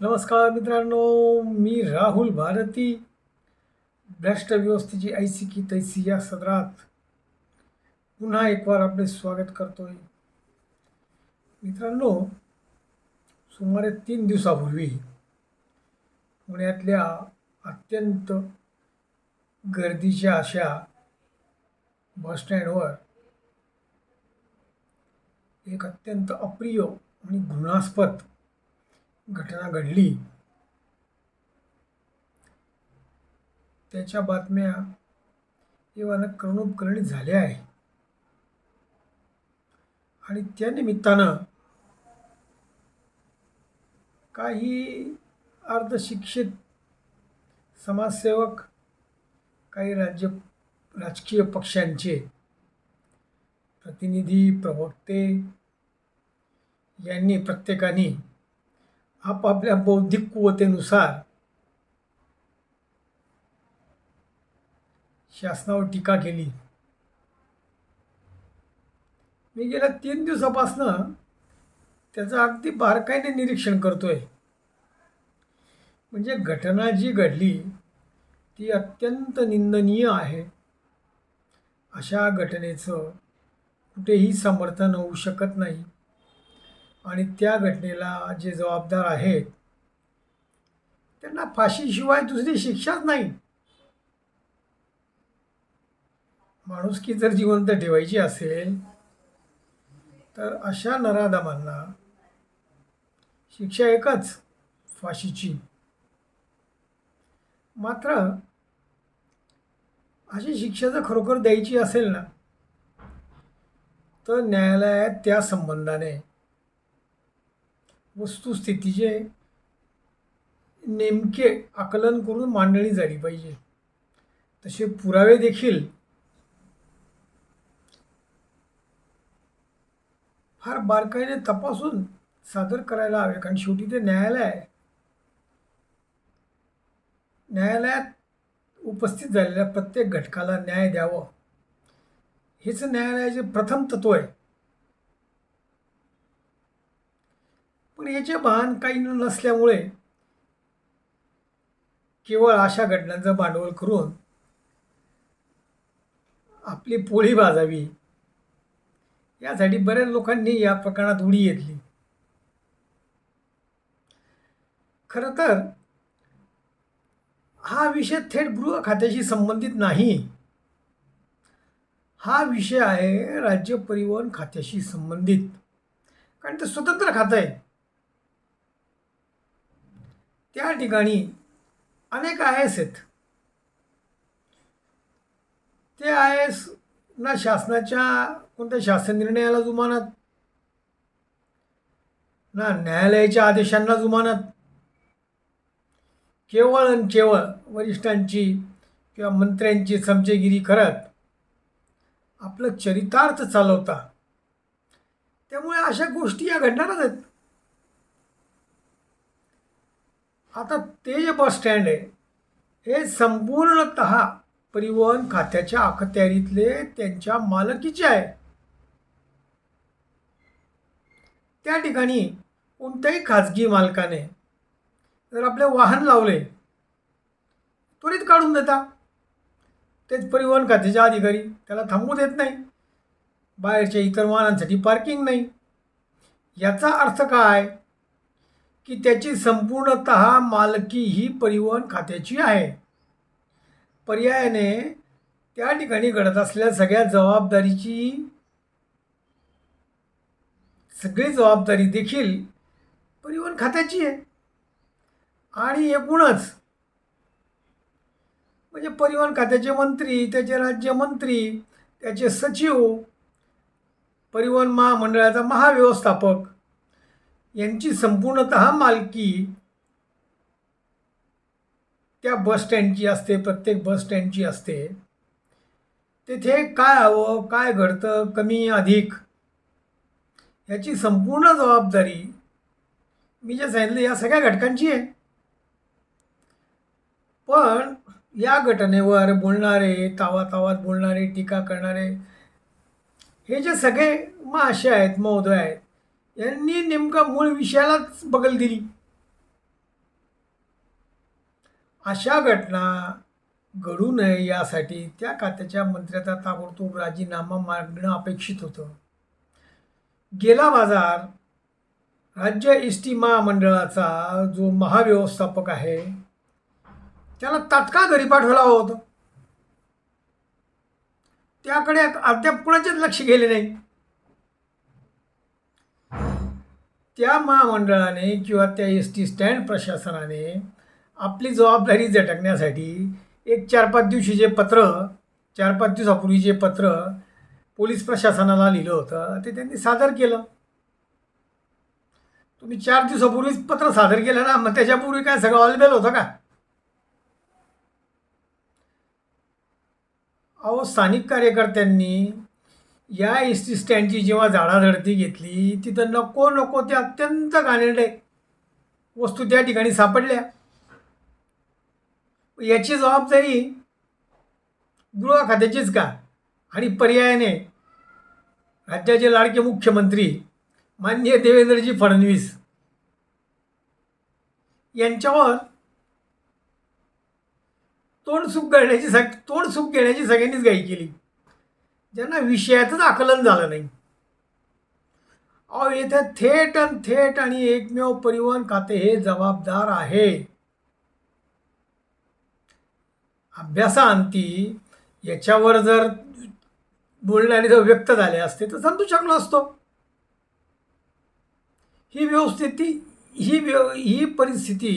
नमस्कार मित्रांनो मी राहुल भारती भ्रष्ट व्यवस्थेची ऐसी की तैसी या सदरात पुन्हा एक वार आपले स्वागत करतोय. मित्रांनो सुमारे तीन दिवसापूर्वी पुण्यातल्या अत्यंत गर्दीच्या अशा बसस्टँडवर एक अत्यंत अप्रिय आणि घृणास्पद घटना घडली. त्याच्या बातम्या किंवा करणोपकरणी झाल्या आहे. आणि त्या निमित्तानं काही अर्धशिक्षित समाजसेवक काही राज्य राजकीय पक्षांचे प्रतिनिधी प्रवक्ते यांनी प्रत्येकाने आपापल्या बौद्धिक कुवतेनुसार शासनावर टीका केली. मी गेल्या तीन दिवसापासनं त्याचं अगदी बारकाईने निरीक्षण करतोय. म्हणजे घटना जी घडली ती अत्यंत निंदनीय आहे. अशा घटनेचं कुठेही समर्थन होऊ शकत नाही. आणि त्या घटनेला जे जबाबदार आहेत त्यांना फाशीशिवाय दुसरी शिक्षाच नाही. माणुसकी जर जिवंत ठेवायची असेल तर अशा नराधमांना शिक्षा एकच फाशीची. मात्र अशी शिक्षा जर खरोखर द्यायची असेल ना तर न्यायालयात त्या संबंधाने वस्तुस्थितीचे नेमके आकलन करून मांडणी झाली पाहिजे. तसे पुरावे देखील फार बारकाईने तपासून सादर करायला हवे कारण शेवटी ते न्यायालय आहे. न्यायालयात उपस्थित झालेल्या प्रत्येक घटकाला न्याय द्यावं. हेच न्यायालयाचे प्रथम तत्व आहे. पण याचे भान काही नसल्यामुळे केवळ अशा घटनांचं भांडवल करून आपली पोळी भाजावी यासाठी बऱ्याच लोकांनी या प्रकरणात उडी घेतली. खरं तर हा विषय थेट गृह खात्याशी संबंधित नाही. हा विषय आहे राज्य परिवहन खात्याशी संबंधित. कारण ते स्वतंत्र खातं आहे. त्या ठिकाणी अनेक आय एस आहेत. ते आय एस ना शासनाच्या कोणत्या शासन निर्णयाला जुमानत? ना न्यायालयाच्या आदेशांना जुमानत? केवळ आणि केवळ वरिष्ठांची किंवा मंत्र्यांची समजेगिरी करत आपलं चरितार्थ चालवता. त्यामुळे अशा गोष्टी या घडणारच आहेत. आता ते जे बस स्टँड आहे हे संपूर्णत परिवहन खात्याच्या अखत्यारीतले त्यांच्या मालकीचे आहे. त्या ठिकाणी कोणत्याही खाजगी मालकाने जर आपले वाहन लावले त्वरित काढून देता. तेच परिवहन खात्याच्या अधिकारी त्याला थांबू देत नाही. बाहेरच्या इतर वाहनांसाठी पार्किंग नाही. याचा अर्थ काय? की त्याची संपूर्णत मालकी ही परिवहन खात्याची आहे. पर्यायाने त्या ठिकाणी घडत असलेल्या सगळ्या जबाबदारीची सगळी जबाबदारी देखील परिवहन खात्याची आहे. आणि एकूणच म्हणजे परिवहन खात्याचे मंत्री त्याचे राज्यमंत्री त्याचे सचिव परिवहन महामंडळाचा महाव्यवस्थापक यांची संपूर्णत मालकी त्या बस स्टँडची असते प्रत्येक बस स्टँडची असते. तेथे काय हवं काय घडतं कमी अधिक याची संपूर्ण जबाबदारी मी जे सांगितलं या सगळ्या घटकांची आहे. पण या घटनेवर बोलणारे तावातावात बोलणारे टीका करणारे हे जे सगळे महाशय आहेत महोदय आहेत यांनी नेमका मूळ विषयालाच बगल दिली. अशा घटना घडू नये यासाठी त्या खात्याच्या मंत्र्याचा ताबडतोब राजीनामा मागणं अपेक्षित होतं. गेला बाजार राज्य एस टी महामंडळाचा जो महाव्यवस्थापक आहे त्याला तात्काळ घरी पाठवला होतं. त्याकडे अद्याप कुणाचेच लक्ष गेले नाही. त्या महामंडळाने किंवा त्या एस टी स्टँड प्रशासनाने आपली जबाबदारी झटकण्यासाठी एक चार पाच दिवशीचे पत्र चार पाच दिवसापूर्वीचे पत्र पोलीस प्रशासनाला लिहिलं होतं. ते त्यांनी सादर केलं. तुम्ही चार दिवसापूर्वीच पत्र सादर केलं ना मग त्याच्यापूर्वी काय सगळं ऑलबेल होतं का? अहो स्थानिक कार्यकर्त्यांनी या एस टी स्टँडची जेव्हा झाडाझडती घेतली तिथं नको नको ते अत्यंत घाणेरडे वस्तू त्या ठिकाणी सापडल्या. याची जबाबदारी गृह खात्याचीच का? आणि पर्यायाने राज्याचे लाडके मुख्यमंत्री माननीय देवेंद्रजी फडणवीस यांच्यावर तोंडसुख करण्याची सग तोंडसुख घेण्याची सगळ्यांनीच घाई केली. ज्यांना विषयाचंच आकलन झालं नाही. अहो येथे थेट आणि थेट आणि एकमेव परिवहन खाते हे जबाबदार आहे. अभ्यासाअंती याच्यावर जर बोलणारे जर व्यक्त झाले असते तर समजू शकलो असतो. ही व्यवस्थिती ही व्यव ही परिस्थिती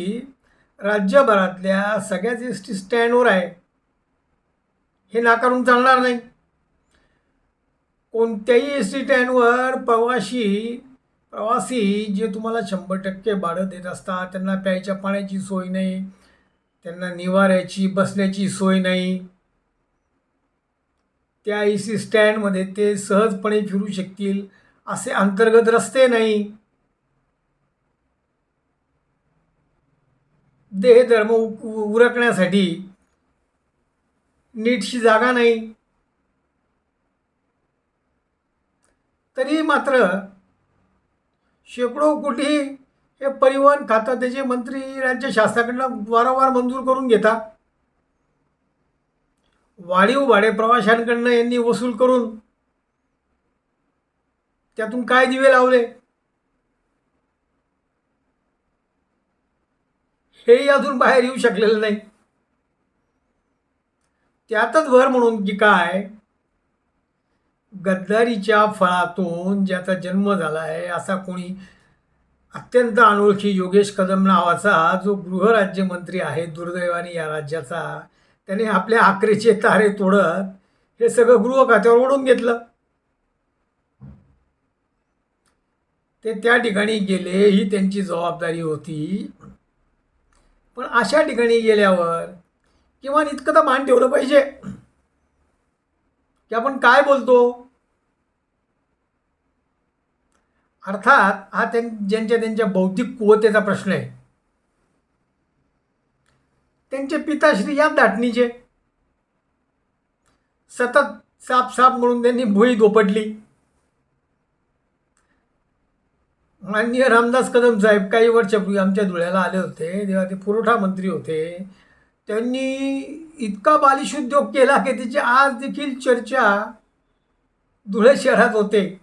राज्यभरातल्या सगळ्याच एस टी स्टँडवर आहे. हे नाकारून चालणार नाही. कोणत्याही एस टी स्टँडवर प्रवाशी प्रवासी जे तुम्हाला शंभर टक्के भाडं देत असतात त्यांना प्यायच्या पाण्याची सोय नाही त्यांना निवाऱ्याची बसण्याची सोय नाही. त्या ए सी स्टँडमध्ये ते सहजपणे फिरू शकतील असे अंतर्गत रस्ते नाही. देहधर्म उ- उरकण्यासाठी नीटशी जागा नाही. तरी मात्र शेकडो कोटी हे परिवहन खातं त्याचे मंत्री राज्य शासनाकडनं वारंवार मंजूर करून घेतात. वाढीव भाडे प्रवाशांकडनं यांनी वसूल करून त्यातून काय दिवे लावले? हेही अजून बाहेर येऊ शकलेलं नाही. त्यातच भर म्हणून की काय? गद्दारीच्या फळातून ज्याचा जन्म झाला आहे असा कोणी अत्यंत अनोळखी योगेश कदम नावाचा जो गृहराज्यमंत्री आहे दुर्दैवाने या राज्याचा त्याने आपल्या आकरेचे तारे तोडत हे सगळं गृह खात्यावर ओढून घेतलं. ते त्या ठिकाणी गेले ही त्यांची जबाबदारी होती. पण अशा ठिकाणी गेल्यावर किमान इतकं तर मान ठेवलं पाहिजे. की आपण काय बोलतो? अर्थात हा त्यां ज्यांच्या त्यांच्या बौद्धिक कुवतेचा प्रश्न आहे. त्यांचे पिताश्री या दाटणीचे सतत साप साप म्हणून त्यांनी भुई धोपटली माननीय रामदास कदम साहेब काही वर्षापूर्वी आमच्या धुळ्याला आले होते तेव्हा ते पुरवठा मंत्री होते. त्यांनी इतका बालिश उद्योग केला की त्याची आज देखील चर्चा धुळे शहरात होते.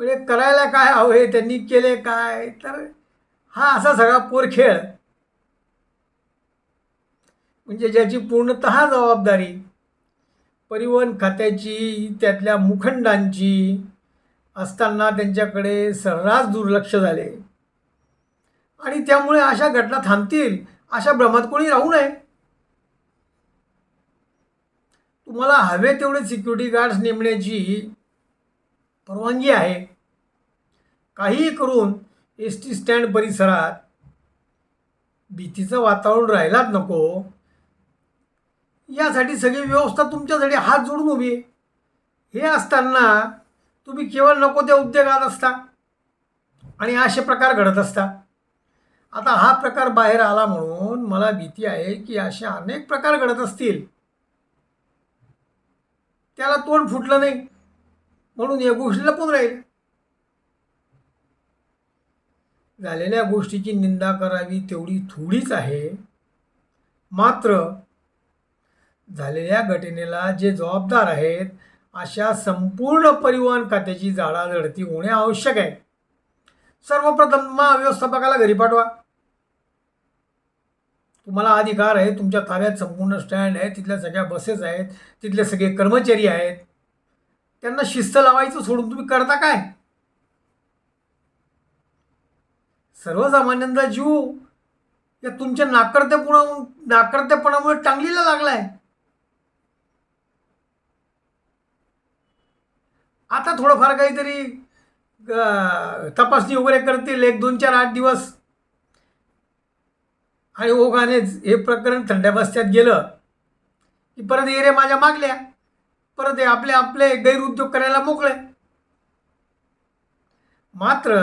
म्हणजे करायला काय हवे त्यांनी केले काय? तर हा असा सगळा पोरखेळ म्हणजे ज्याची पूर्णत जबाबदारी परिवहन खात्याची त्यातल्या मुखंडांची असताना त्यांच्याकडे सर्रास दुर्लक्ष झाले. आणि त्यामुळे अशा घटना थांबतील अशा भ्रमात कोणी राहू नये. तुम्हाला हवे तेवढे सिक्युरिटी गार्ड्स नेमण्याची परवानगी आहे. काहीही करून एस टी स्टँड परिसरात भीतीचं वातावरण राहिलाच नको. यासाठी सगळी व्यवस्था तुमच्यासाठी हात जोडून उभी हे असताना तुम्ही केवळ नको त्या उद्योगात असता आणि असे प्रकार घडत असता. आता हा प्रकार बाहेर आला म्हणून मला भीती आहे की असे अनेक प्रकार घडत असतील. त्याला तोंड फुटलं नाही. म्हणून या गोष्टी लपून राहील. झालेल्या गोष्टीची निंदा करावी तेवढी थोडीच आहे. मात्र झालेल्या घटनेला जे जबाबदार आहेत अशा संपूर्ण परिवहन खात्याची जाडाजडती होणे आवश्यक आहे. सर्वप्रथम महाव्यवस्थापकाला घरी पाठवा. तुम्हाला अधिकार आहे तुमच्या ताब्यात संपूर्ण स्टँड आहे तिथल्या सगळ्या बसेस आहेत तिथले सगळे कर्मचारी आहेत. त्यांना शिस्त लावायचं सोडून तुम्ही करता काय? सर्वसामान्यांचा जीव या तुमच्या नाकर्तेपणा नाकर्तेपणामुळे टांगलीला लागलाय. आता थोडंफार काहीतरी तपासणी वगैरे करतील. एक दोन चार आठ दिवस. आणि ओघानेच हे प्रकरण थंड्या बस्त्यात गेलं. की परत एरे माझ्या मागल्या. परत हे आपले आपले गैरउद्योग करायला मोकळे. मात्र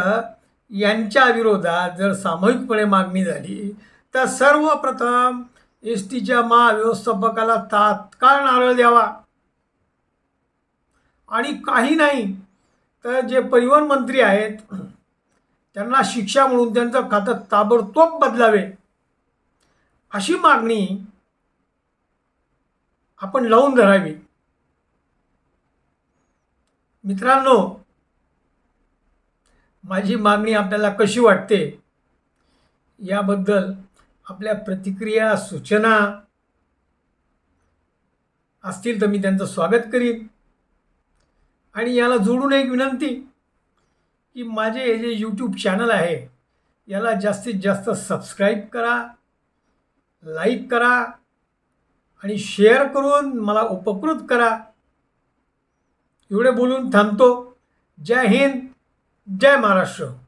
यांच्या विरोधात जर सामूहिकपणे मागणी झाली तर सर्वप्रथम एस टीच्या महाव्यवस्थापकाला तात्काळ नारळ द्यावा. आणि काही नाही तर जे परिवहन मंत्री आहेत त्यांना शिक्षा म्हणून त्यांचं खातं ताबडतोब बदलावे. अशी मागणी आपण लावून धरावी. मित्रांनो माझी मागणी आपल्याला कशी वाटते? याबद्दल आपल्या प्रतिक्रिया सूचना असतील तर मी त्यांचं स्वागत करीन. आणि याला जोडून एक विनंती की माझे हे जे यूट्यूब चॅनल आहे याला जास्तीत जास्त सबस्क्राईब करा लाईक करा आणि शेअर करून मला उपकृत करा. एवढे बोलून थांबतो. जय हिंद. जय महाराष्ट्र.